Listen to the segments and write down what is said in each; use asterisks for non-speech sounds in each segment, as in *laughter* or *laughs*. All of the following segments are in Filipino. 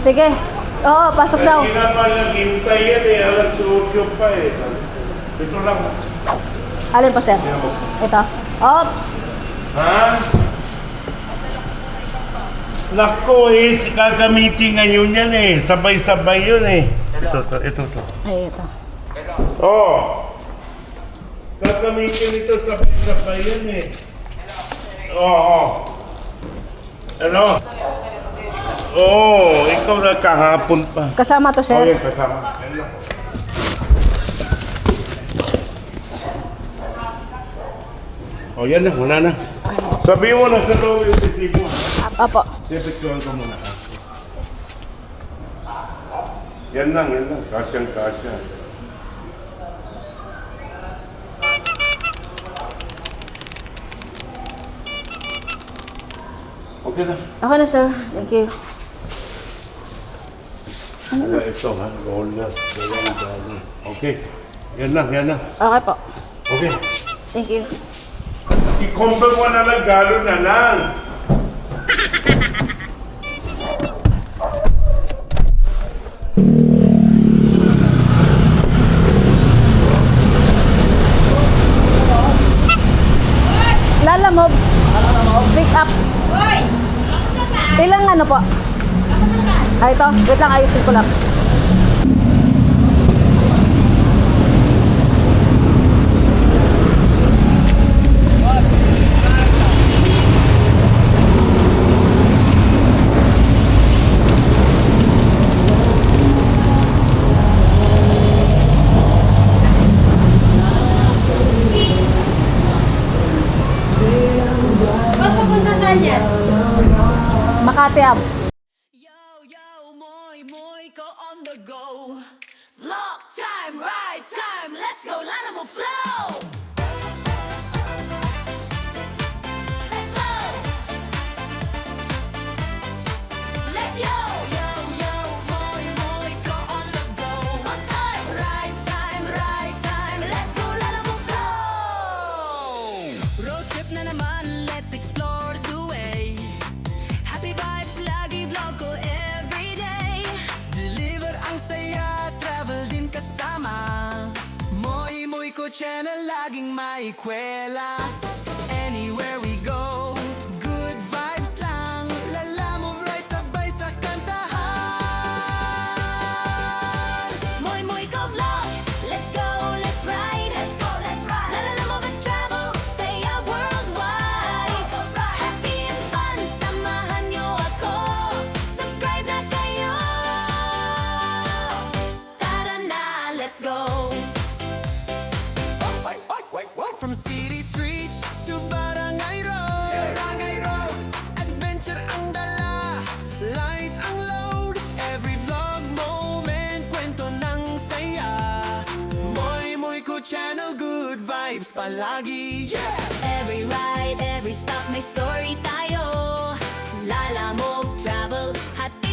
Sige. Oo, pasok daw. Hindi naman naghintay yan eh. Alas 8 pa eh. Ito lang. Alin po, sir? Ito. Ops. Ha? Nako eh, kakamitin ngayon yan eh. Sabay-sabay yun eh. Ito, ito, ito, ito. Ay, ito. Oh! Kakamitin ito sabay-sabay yan eh. Oo, oh, Ano? Oo, oh, ikaw na kahapon pa. Kasama to, Oh, sir. yan, kasama. Yan lang. Oh, yan na, wala na. Sabi mo na sa loob yung resibo. Opo. Sipituan ko muna. Yan lang, yan lang. Kasyang kasya. Okay na. Ako na, sir. Thank you. Wala ito ha. Dalawang dali. Okay. Yan lang, yan lang. Okay po. Okay. Thank you. I-compare mo na lang, galo na lang. Ito. Wait lang, ayusin ko lang. Ko channel, laging may channel Good vibes palagi Yeah! Every ride, every stop may story tayo Lala mo travel, hatid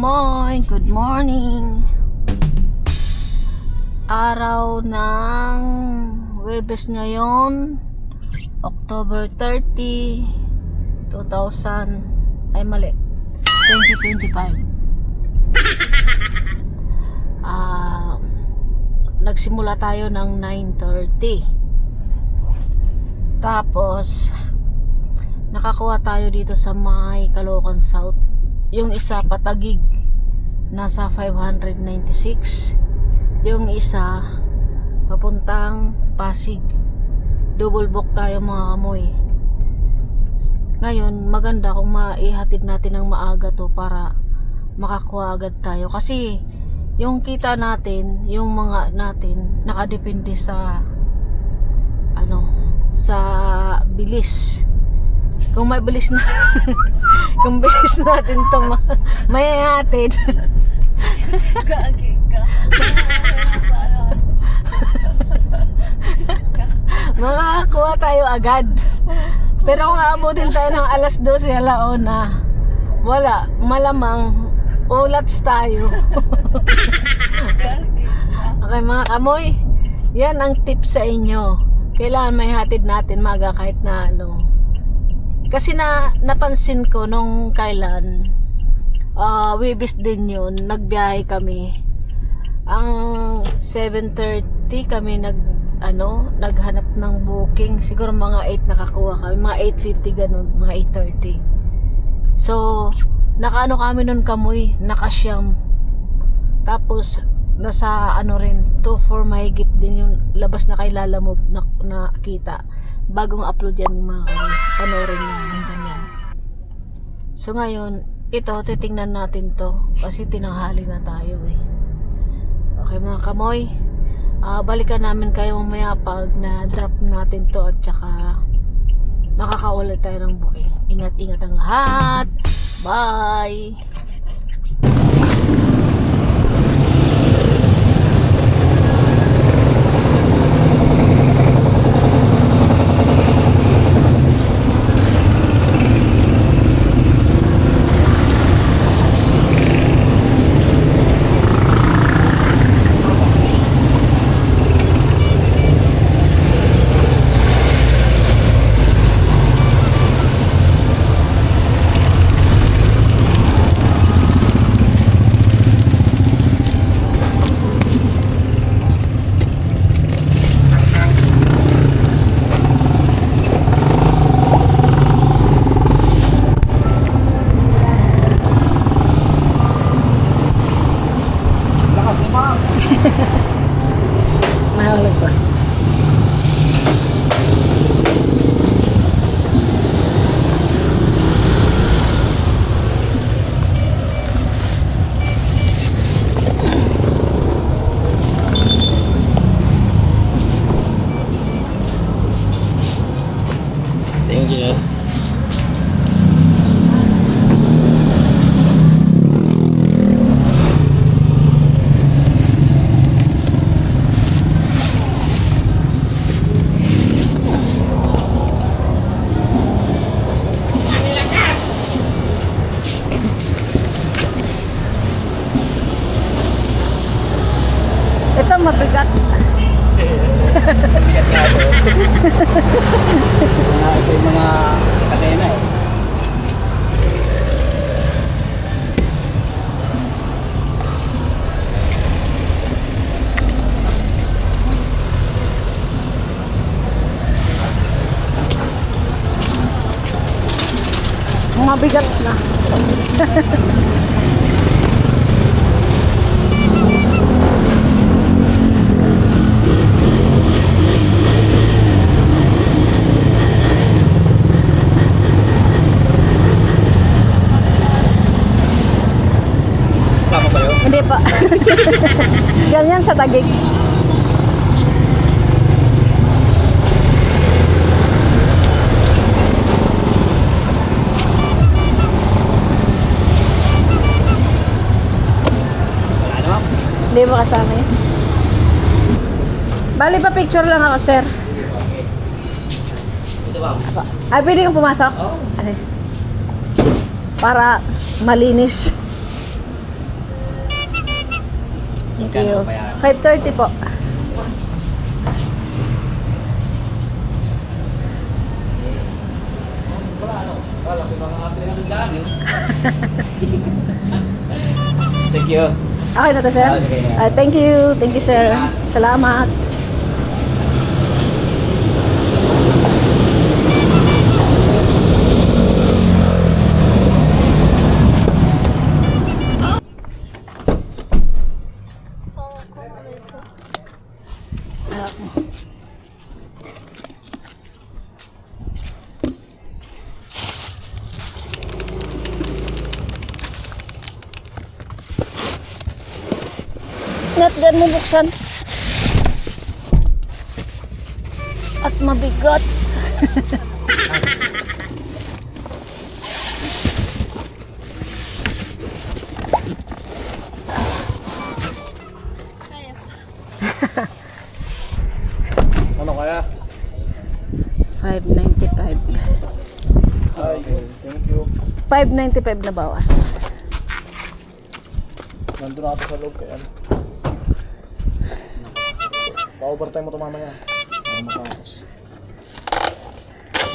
kamoy, good morning. Araw ng Webes ngayon, October 30, 2000, ay mali, 2025. *laughs* Ah, nagsimula tayo ng 9.30. Tapos, nakakuha tayo dito sa may Caloocan South yung isa patagig nasa 596 yung isa papuntang Pasig. Double book tayo mga kamoy ngayon maganda kung maihatid natin ng maaga to para makakuha agad tayo. Kasi yung kita natin yung mga natin nakadepende sa ano sa bilis kung mabilis na *laughs* kung bilis natin to ma- mayayatin. *laughs* Makakakuha tayo agad. Pero kung aabutin tayo ng alas 12 alauna wala. Malamang. Ulats tayo. Okay mga kamoy. Yan ang tip sa inyo. Kailangan may hatid natin maga kahit na ano kasi na napansin ko nung kailan ah Wibis din yun nagbiyahe kami. Ang 7.30 kami nag ano naghanap ng booking. Siguro mga 8 nakakuha kami. Mga 8.50 ganun mga 8.30 so nakaano kami nun kamoy nakasyam. Tapos nasa ano rin 2-4 mahigit din yung labas na kay Lala mo na, nakita. Bagong upload yan mga kamoy panoorin nyo nandyan yan so ngayon ito titingnan natin to kasi tinanghali na tayo eh okay mga kamoy Ah, balikan namin kayo mamaya pag na-drop natin to at saka makakaulit tayo ng booking. Ingat-ingat ang lahat. Bye! Hindi pa. *laughs* Ganyan sa tagig. Hindi mo kasama yun. Bali pa picture lang ako, sir. Ito ba? Ay, pwede kang pumasok? Oo. Para malinis. Thank you. ba yan? 5.30 po. Thank you. Okay na to, sir? Okay. Ah, thank you. Thank you, sir. Salamat. Gan mo buksan. At mabigat. Ano kaya? 595. Ay, thank you. 595 na bawas. Nandun ako sa loob kaya ano. Pa-overtime mo ito mamaya. Para matapos.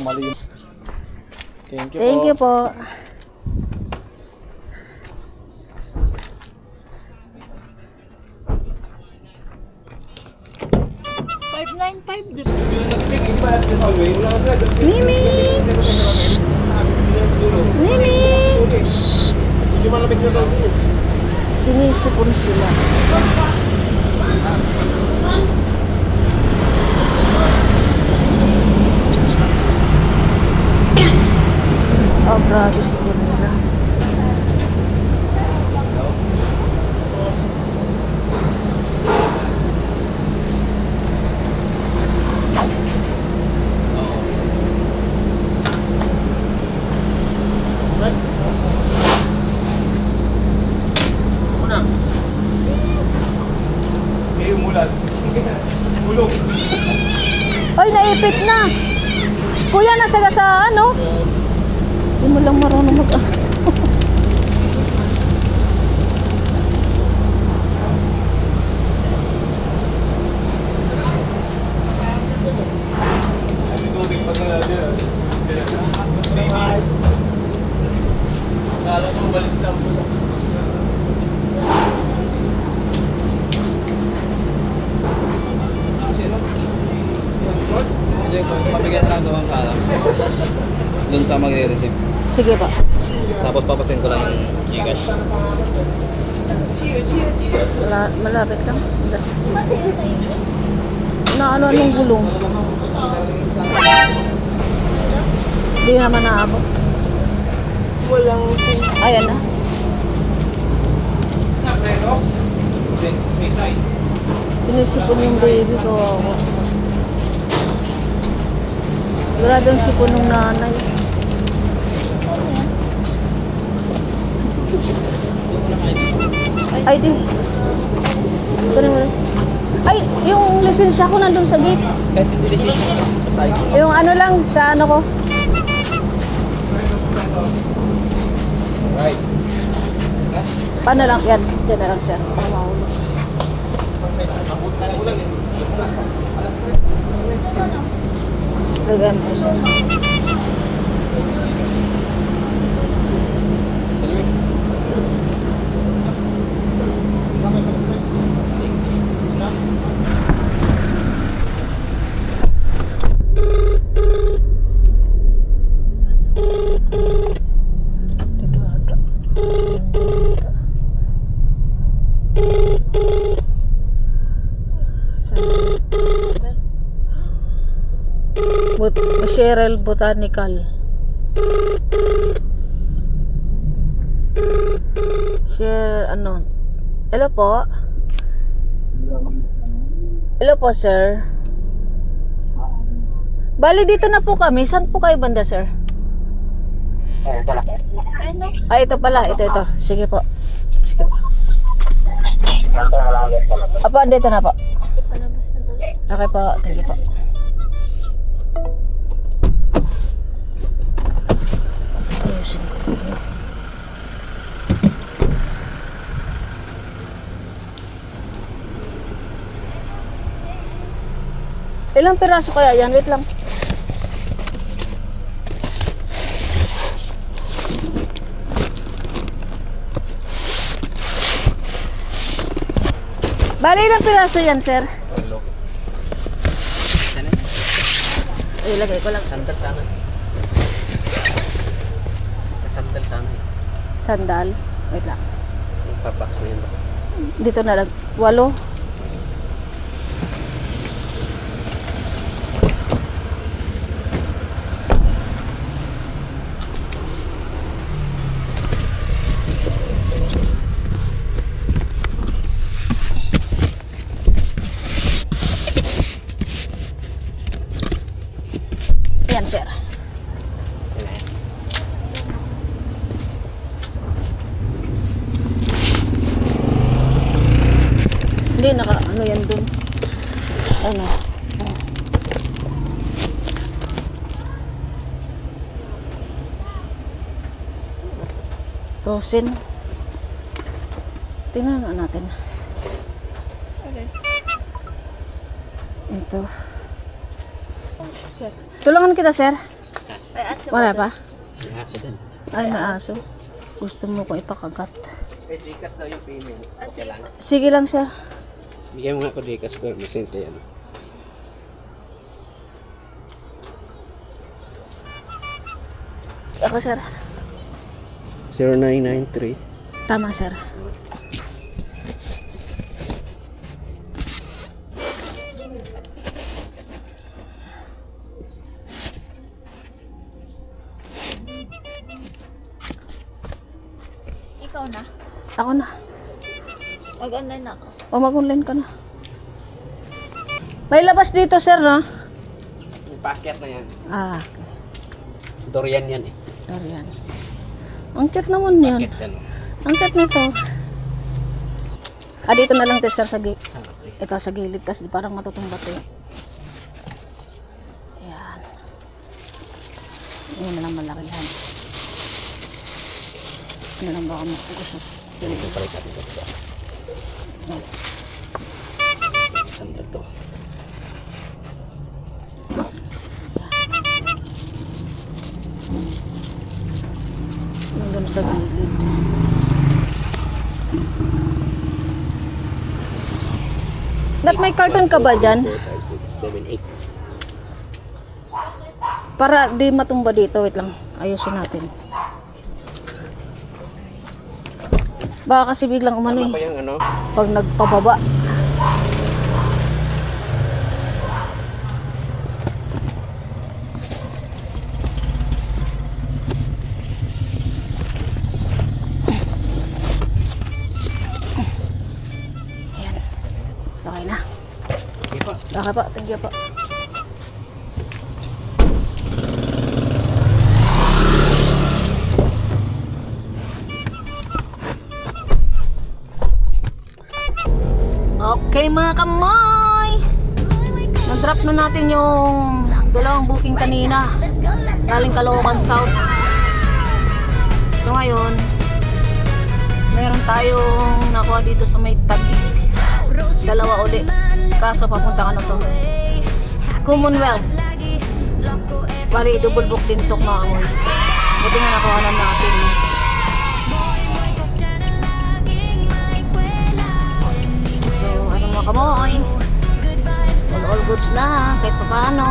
Mali yun. Thank you Thank po. you po. Mimi! Mimi! Hindi malamig na daw din eh. Sinisipon sila. Oh, grabe siguro nila. Ay, naipit na. Kuya, nasa ka sa ano? Hindi mo lang marunong mag Hindi, pabigyan na lang doon ang kala. Doon sa magre-receive. Sige pa. Tapos papasin ko lang ng Gcash. Wala, malapit lang. Na ano anong gulong? Hindi naman naabot. Walang Ayan na. Sinisipon yung baby ko ako. Grabe ang sipon ng nanay. Ay, di. Ito na muna. Ay, yung lisensya ko nandun sa gate. Kahit hindi ay- Yung ano lang, sa ano ko. Right. Paano lang? Yan, dyan na lang siya. Lagyan mo siya. Dito ata. Saan? But, Cheryl Botanical. Share, ano? Hello po? Hello po, sir. Bali, dito na po kami. Saan po kayo banda, sir? Ay, ito pala. Ito, ito. Sige po. Sige po. Apo, dito na po. Okay po. Thank you po. ayusin ko. Ilang piraso kaya yan? Wait lang. Bale, ilang piraso yan, sir? Ilagay ko lang. Sandal sana. Sandal sana. Sandal. Wait lang. Yung kabox na yun. Dito na lang. Walo. Yan, sir. Hindi, naka, ano yan dun. Ano? Dosin. Tingnan nga natin. Ito. Tulungan kita, sir. Wala pa? May aso din. Ay, may aso. Gusto mo kong ipakagat. Eh, Gcash daw yung payment. Okay lang. Sige lang, sir. Bigyan mo nga ako Gcash pero may sente yan. Ako, sir. 0993 Tama, sir. Ikaw na. Ako na. Mag-online ako. O, mag-online ka na. May labas dito, sir, no? Yung packet na yan. Ah, Dorian yan eh. sorry yan. Ang cute naman yun. Packet yan. Ang cute nito. Ah, dito na lang, to, sir, sa gi- Ah. Ito, sa gilid, kasi parang matutumbat eh. Ayan. Ayan na lang malaki yan. Ano lang baka makukusot. Ganito pala ito. Sandal to. Sa gilid. Nat, may carton ka ba dyan? 4, 5, 6, 7, 8. Para di matumba dito. Wait lang. Ayusin natin. Baka kasi biglang umano Ano eh. ano? Pag nagpababa. Okay na. Okay pa. Okay po. Thank you po. Okay mga kamoy! Nag-drop na natin yung dalawang booking kanina. Galing Caloocan South. So ngayon, meron tayong nakuha dito sa may Taguig. Dalawa uli. Kaso papunta ano to? Commonwealth. Bali, double book din to mga kamoy. Buti nga nakuha na natin. So, ano mga kamoy? All, all goods na, kahit pa paano.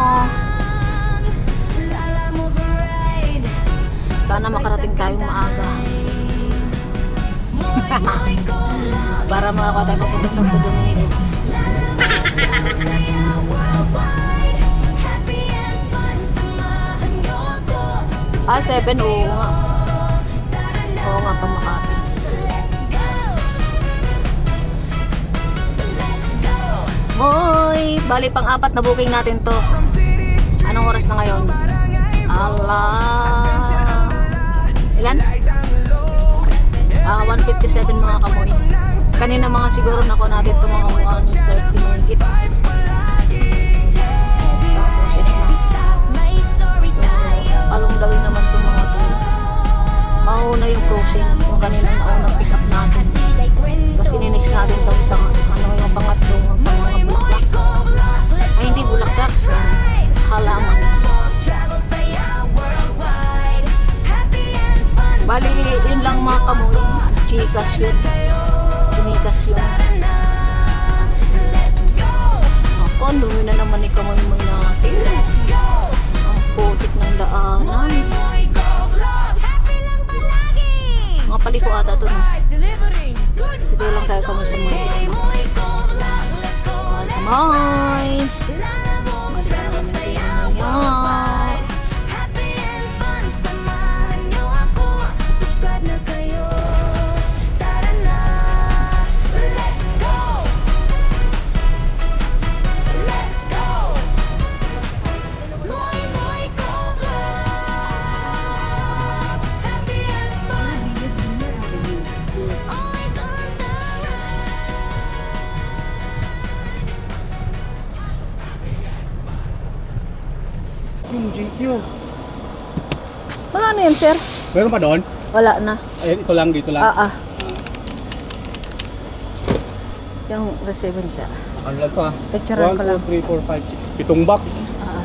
Sana makarating tayong maaga. Para makakuha tayo papunta sa Domingo. Ah, 7, oo nga. Oo nga, pa Makati. Hoy, bali pang apat na booking natin to. Anong oras na ngayon? Allah. Ilan? Ah, 157 mga kamoy. Kanina mga siguro nako natin to mga 130 higit. Ito palong naman to mga to. Mauna yung closing. Yung kanina nauna pick up natin. Kasi ninext natin to sa ano yung pangatlo. Yan, sir? Meron pa doon? Wala na. Ayun, ito lang, dito lang. Ah, ah. Yung receiving siya. Ano lang to ah? Picturean 1, ko lang. 2, 3, 4, 5, 6. Pitong box. Ah, ah.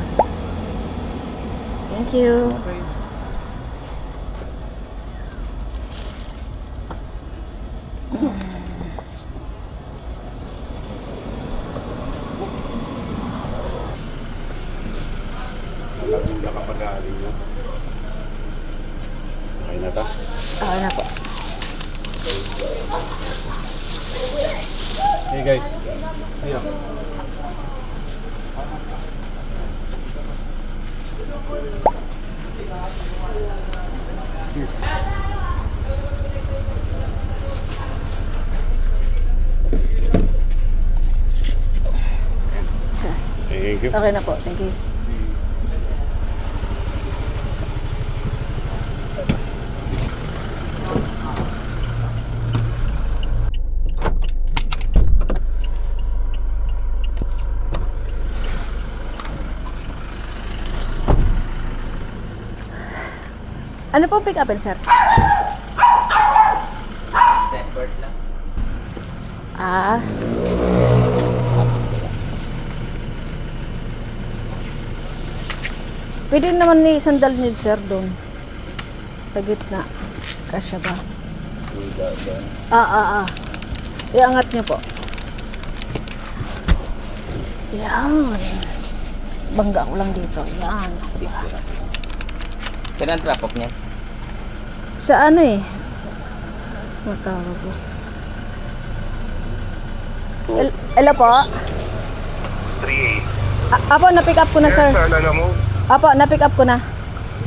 Thank you. Laging nakapag-aaling mo. Okay na ta? Okay na po. Hey guys. Ayun. Sir. Thank you. Okay na po. Thank you. Ano po pick up sir? Stanford lang. Ah, pwede naman ni sandal niyo sir doon. Sa gitna. Kasya ba? Ah, ah, ah. Iangat niyo po. Yan. Bangga ko lang dito. Yan. Kailan ang trapok niya? Sa ano eh? Matawag ko. El- Hello po? 3-8. A- Apo, na-pick up ko na sir. Naalala mo? Apo, na-pick up ko na.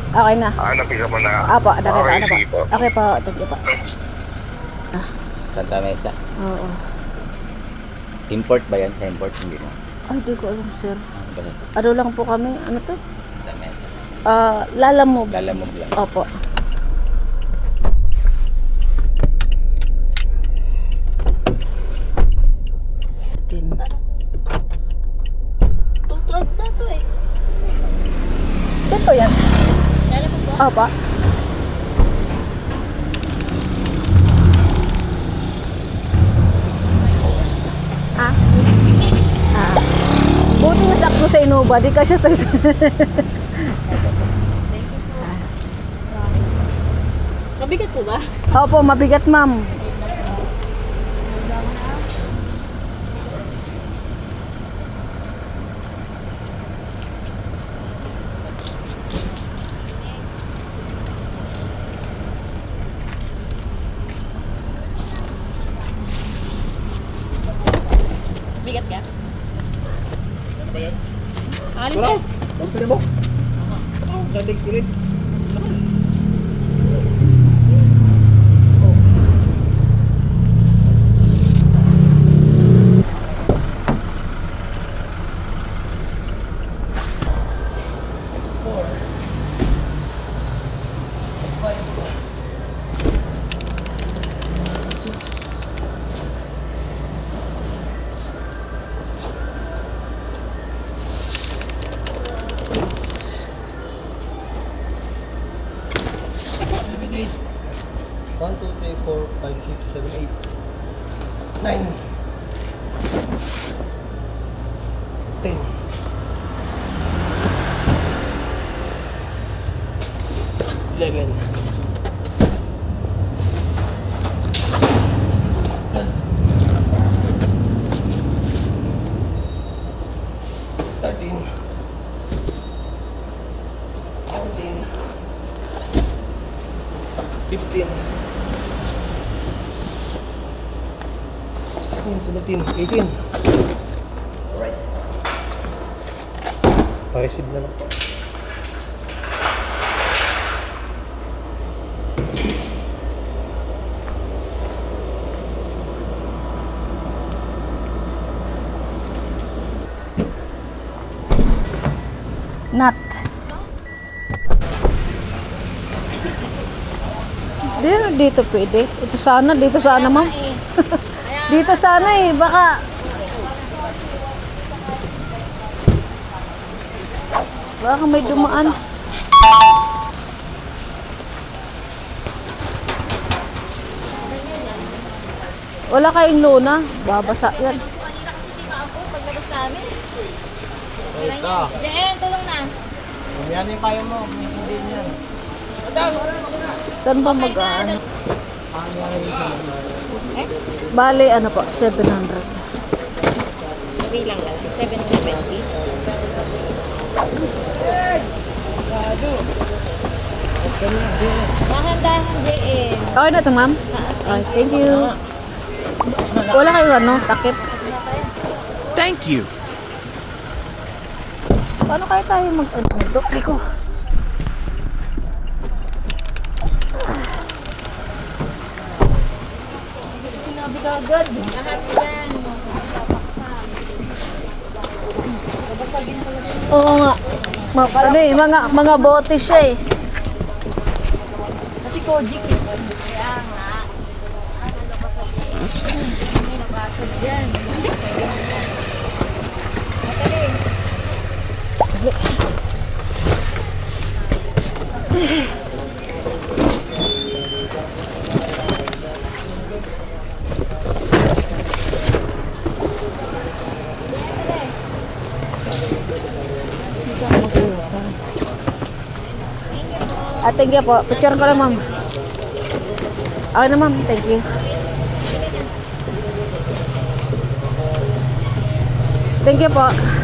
Okay na. Ah, napisa mo na. Apo, nakita Okay, ano po. sige po. Okay po, thank you po. Santa Mesa. Oo. Import ba yan? Sa import? Hindi na. Ay, di ko alam sir. Ano yan? Ano lang po kami? Ano to? Santa Mesa. Ah, lalamove. Lalamog lang. Opo. Tin. Tutuwag na to eh. Ito yan. Opo. Ah? Ah. Buti na sakto sa Innova, di ka siya sa Mabigat po ba? Opo, mabigat ma'am. 13. 14. 15. 16, 17, 18. Alright. Pa-receive na lang. Nut. Dito, dito pwede. Ito sana, dito sana ma'am. *laughs* dito sana eh, baka... Baka may dumaan. Wala kayong luna, babasa yan. Kanina kasi di maabot paglabas namin. Ito. Diyan. Yan yung kaya mo. Hindi yan. Saan ba mag ano? Bale, ano po, 700. Sabi lang lang. 770. Dahan-dahan, JM. Okay na ito, ma'am? Okay, thank you. Wala kayo ano, takip? Thank you. Paano kaya tayo mag ano, dokli ko? Sinabi ka agad. Lahat yan. Oo nga. Ma ano eh, mga, mga bote siya eh. Kasi Kojik. Kaya nga. May nabasag dyan. Mataling. Ah, thank you po. Picture ko lang, ma'am. Okay na, ma'am. Thank you. Thank you po.